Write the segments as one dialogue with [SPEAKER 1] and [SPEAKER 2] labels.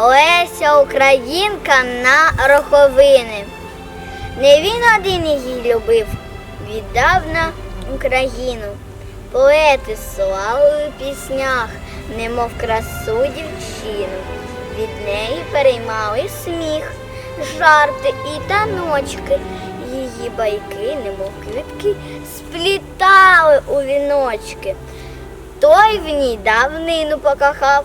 [SPEAKER 1] Леся Українка на роковини. Не він один її любив, віддав на Україну. Поети славили в піснях, немов красу дівчину. Від неї переймали сміх, жарти і таночки. Її байки, немов квітки, сплітали у віночки. Той в ній давнину покохав,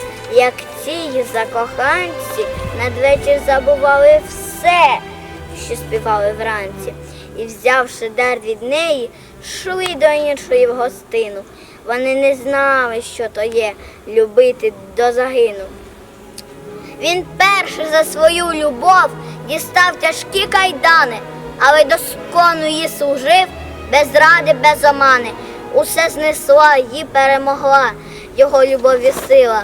[SPEAKER 1] як ці закоханці надвечір забували все, що співали вранці, і, взявши дар від неї, йшли до іншої в гостину. Вони не знали, що то є любити до загину. Він перший за свою любов дістав тяжкі кайдани, але доскону її служив без ради, без омани. Усе знесла і перемогла його любов і сила.